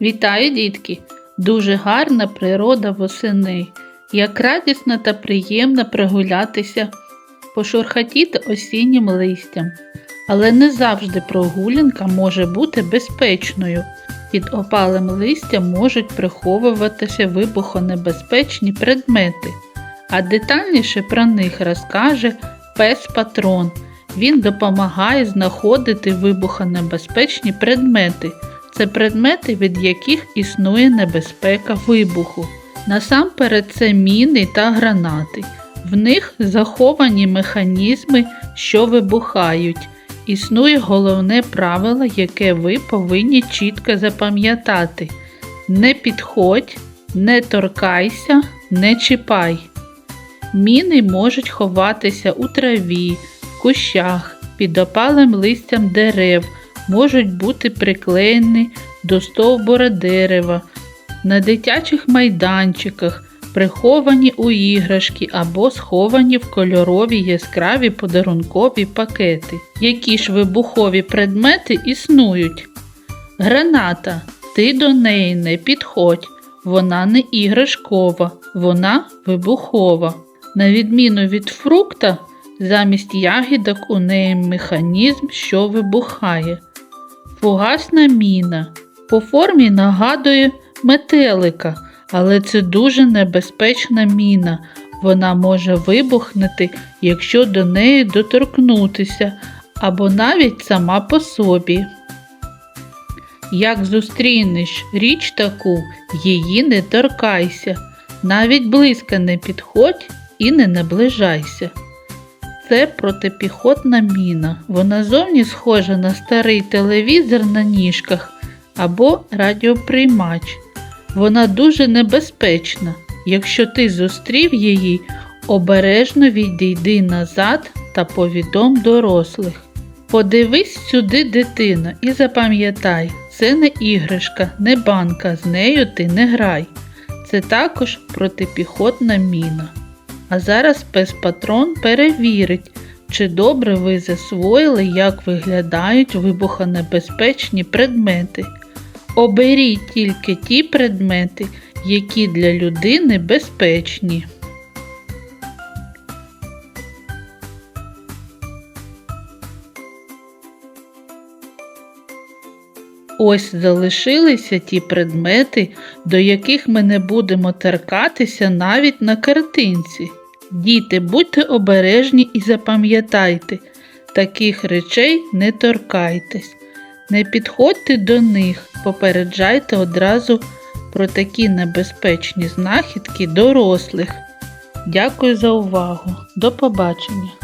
Вітаю, дітки! Дуже гарна природа восени. Як радісно та приємно прогулятися, пошурхатіти осіннім листям. Але не завжди прогулянка може бути безпечною. Під опалим листям можуть приховуватися вибухонебезпечні предмети. А детальніше про них розкаже пес Патрон. Він допомагає знаходити вибухонебезпечні предмети. Це предмети, від яких існує небезпека вибуху. Насамперед це міни та гранати. В них заховані механізми, що вибухають. Існує головне правило, яке ви повинні чітко запам'ятати. Не підходь, не торкайся, не чіпай. Міни можуть ховатися у траві, кущах, під опалим листям дерев, можуть бути приклеєні до стовбура дерева, на дитячих майданчиках, приховані у іграшки або сховані в кольорові яскраві подарункові пакети. Які ж вибухові предмети існують? Граната. Ти до неї не підходь. Вона не іграшкова, вона вибухова. На відміну від фрукта, замість ягідок у неї механізм, що вибухає. Фугасна міна. По формі нагадує метелика, але це дуже небезпечна міна. Вона може вибухнути, якщо до неї доторкнутися, або навіть сама по собі. Як зустрінеш річ таку, її не торкайся, навіть близько не підходь і не наближайся. Це протипіхотна міна. Вона зовні схожа на старий телевізор на ніжках або радіоприймач. Вона дуже небезпечна. Якщо ти зустрів її, обережно відійди назад та повідом дорослих. Подивись сюди, дитино, і запам'ятай, це не іграшка, не банка, з нею ти не грай. Це також протипіхотна міна. А зараз пес патрон перевірить, чи добре ви засвоїли, як виглядають вибухонебезпечні предмети. Оберіть тільки ті предмети, які для людини безпечні. Ось залишилися ті предмети, до яких ми не будемо торкатися навіть на картинці. Діти, будьте обережні і запам'ятайте, таких речей не торкайтесь. Не підходьте до них, попереджайте одразу про такі небезпечні знахідки дорослих. Дякую за увагу. До побачення!